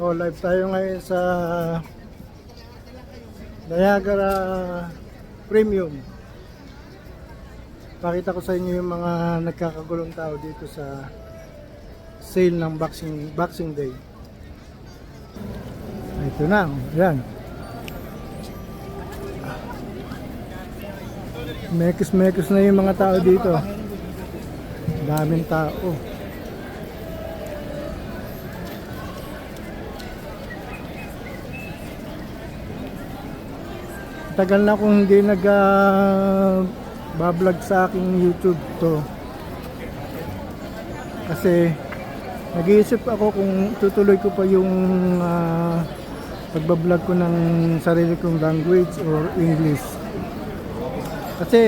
Oh, live tayo ngayon sa Niagara Premium. Pakita ko sa inyo yung mga nagkakagulong tao dito sa sale ng Boxing Boxing Day. Ito na, yan. Mekos-mekos na yung mga tao dito. Daming tao. Tagal na akong hindi nag bablog sa aking YouTube to. Kasi nag-iisip ako kung tutuloy ko pa yung ah, pagbablog ko ng sarili kong language or English. Kasi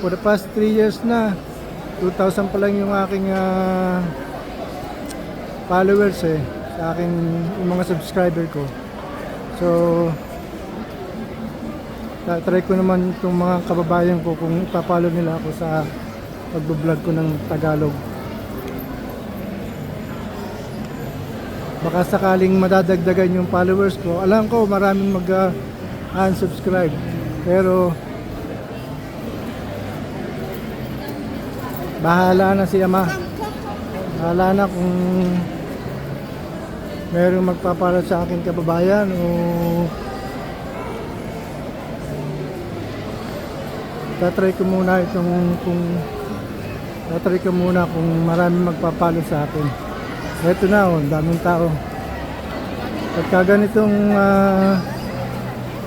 for the past 3 years na 2,000 pa lang yung aking ah, followers eh sa aking yung mga subscriber ko. So try ko naman itong mga kababayan ko kung ipapalo nila ako sa pagbablog ko ng Tagalog. Baka sakaling madadagdagan yung followers ko. Alam ko maraming mag uh, unsubscribe. Pero bahala na si Ama. Bahala na kung merong magpapalo sa akin kababayan o tatry ko muna itong kung tatry ko muna kung maraming magpapalo sa akin. Eto na oh, daming tao. Pagka ganitong ah,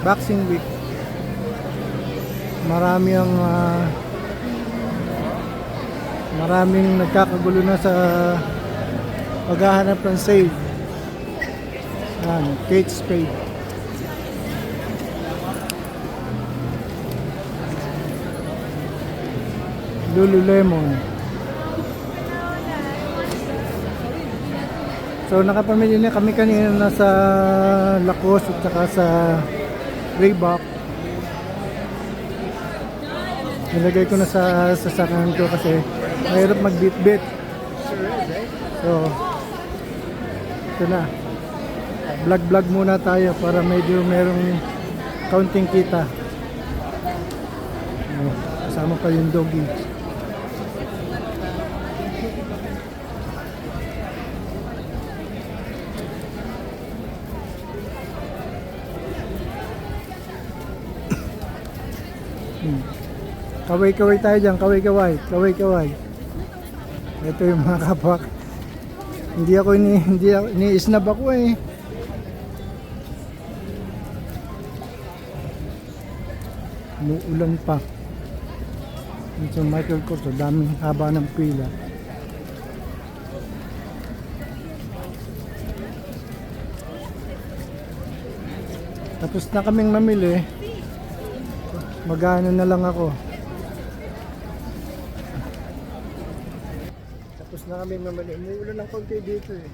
boxing week marami ang ah, maraming nagkakagulo na sa paghahanap ng sale yan, Kate Spade Lululemon. So nakapamili na kami kanina nasa Lacoste at saka sa Reebok. Nilagay ko na sa sasakyan ko kasi mahirap magbit-bit. So, ito na. Vlog-vlog muna tayo para medyo merong counting kita. Kasama pa yung doggy. Hmm. Kaway-kaway tayo dyan, kaway-kaway, kaway-kaway. Ito yung mga kapak. Hindi ako ini hindi ako ini-snap ako eh. Umuulan pa. Dito sa Michael Kors, daming haba ng pila. Tapos na kaming mamili. Magano na lang ako. Tapos na kaming mamili. Umuulan ng konti dito eh.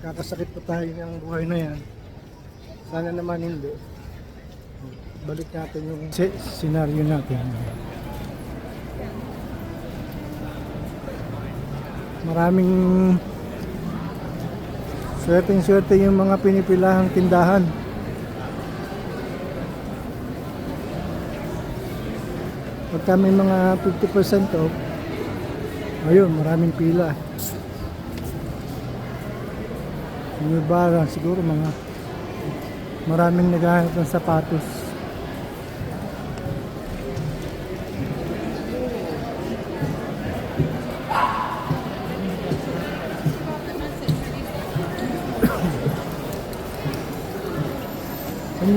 Kakasakit pa tayo ng buhay na yan. Sana naman hindi. Balik natin yung senaryo natin. Maraming swerteng-swerte yung mga pinipilahang tindahan. Pagka may mga 50% off, ayun, maraming pila. Yung iba siguro mga maraming naghahanap ng sapatos.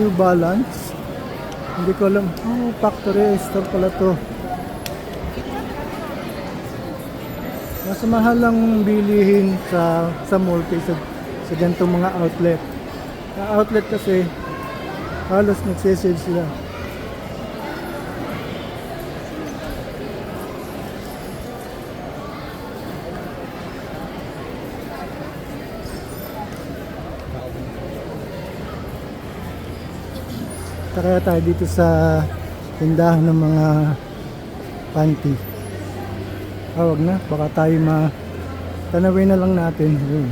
New Balance. Hindi ko alam. Oh, factory store pala to. Mas mahal lang bilihin sa sa mall kaysa sa ganitong mga outlet. Sa outlet kasi halos nagsisale sila. Tara tayo dito sa tindahan ng mga panty. Ah, wag na. Baka tayo ma... Tanawin na lang natin. Yun.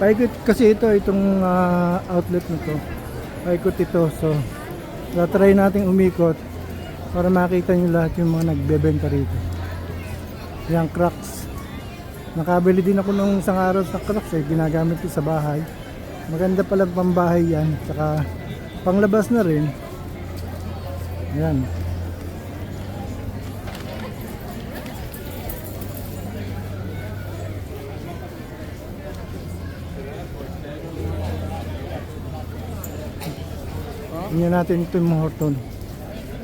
Paikot kasi ito, itong ah, outlet na to. Paikot ito. So, try natin umikot para makita nyo lahat yung mga nagbebenta rito. Yung cracks. Nakabili din ako nung isang araw sa cracks eh. Ginagamit ko sa bahay. Maganda pala pambahay yan. Saka panglabas na rin. Ayan. Tingnan natin ito yung Horton.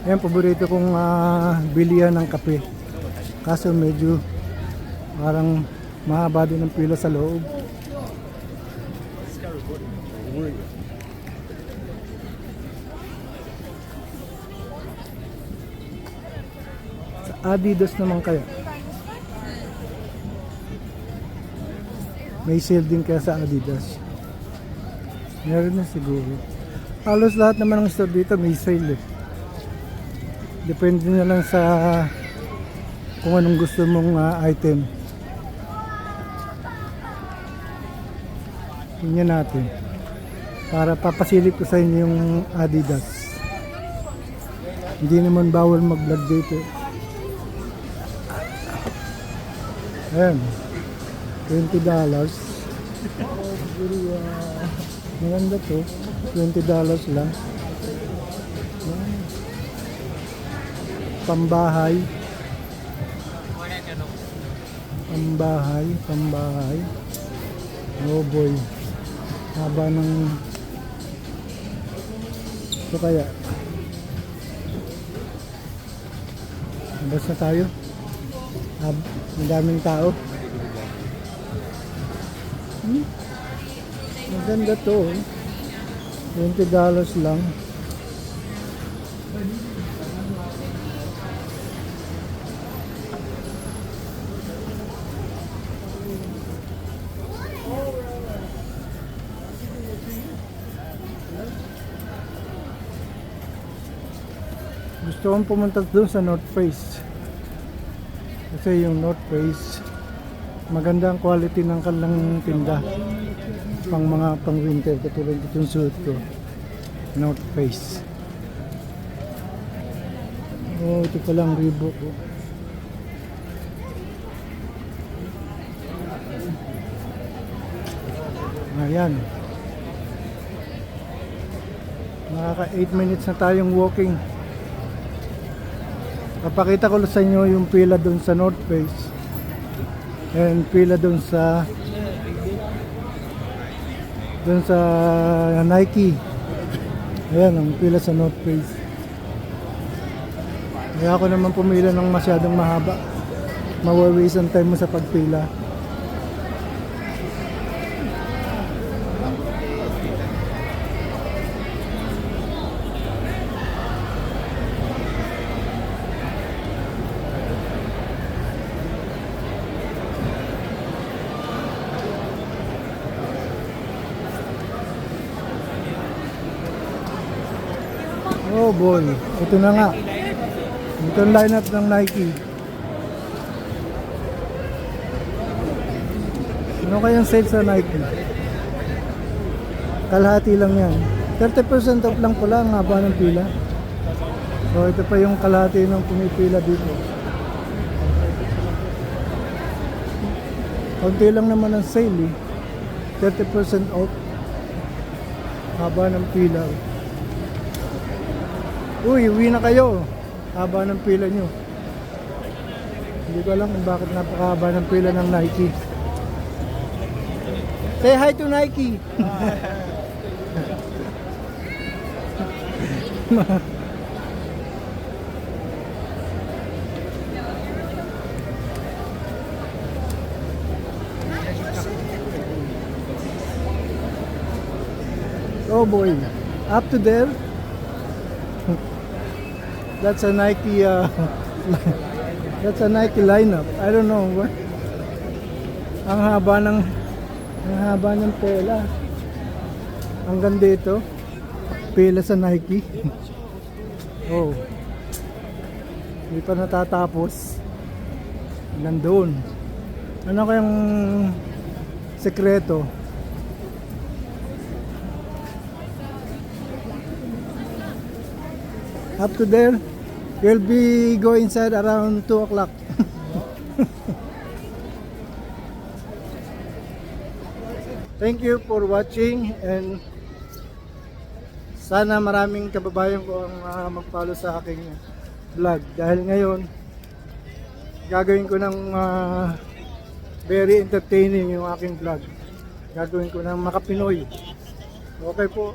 Yan, paborito kong ah, bilihan ng kape. Kaso medyo parang mahaba din ang pila sa loob. Sa Adidas naman kaya. May sale din kaya sa Adidas. Meron na siguro. Halos lahat naman ng store dito may sale eh. Depende na lang sa kung anong gusto mong ah, item. Tingnan natin. Para papasilip ko sa inyo yung Adidas. Hindi naman bawal mag-vlog dito. Ayan. $20 dollars. Maganda to. $20 dollars lang. Pambahay. Pambahay, pambahay. Oh boy. Haba ng ito kaya. Labas na tayo. Hab, madaming tao. Hmm? Maganda to. oh. $20 dollars lang. Gusto kong pumunta doon sa North Face. Kasi yung North Face, maganda ang quality ng kanilang tinda. Pang mga pang winter, katulad itong suit ko. North Face. Oh, ito palang Reebok. Oh. Ayan. Nakaka 8 minutes na tayong walking. Papakita ko sa inyo yung pila doon sa North Face. And pila doon sa doon sa Nike. Ayan, ang pila sa North Face. Kaya ako naman pumila ng masyadong mahaba. Mawawaste time mo sa pagpila. Oh boy, ito na nga. Ito ang lineup ng Nike. Ano kayang sale sa Nike? Kalahati lang yan. 30% off lang pala ang haba ng pila. So ito pa yung kalahati ng pumipila dito. Konti lang naman ang sale eh. 30% off. Haba ng pila. Uy, uwi na kayo. Haba ng pila nyo. Hindi ko alam kung bakit napakahaba ng pila ng Nike. Say hi to Nike. oh boy. Up to there. That's a Nike uh, That's a Nike lineup. I don't know what. Ang haba ng ang haba ng tela. Hanggang dito. Pila sa Nike. oh. Hindi pa natatapos. Nandun. Ano kayang sekreto? Up to there, you'll be go inside around 2 o'clock. Thank you for watching and sana maraming kababayan ko ang ah, mag-follow sa aking vlog dahil ngayon gagawin ko ng ah, very entertaining yung aking vlog. Gagawin ko ng makapinoy. Okay po.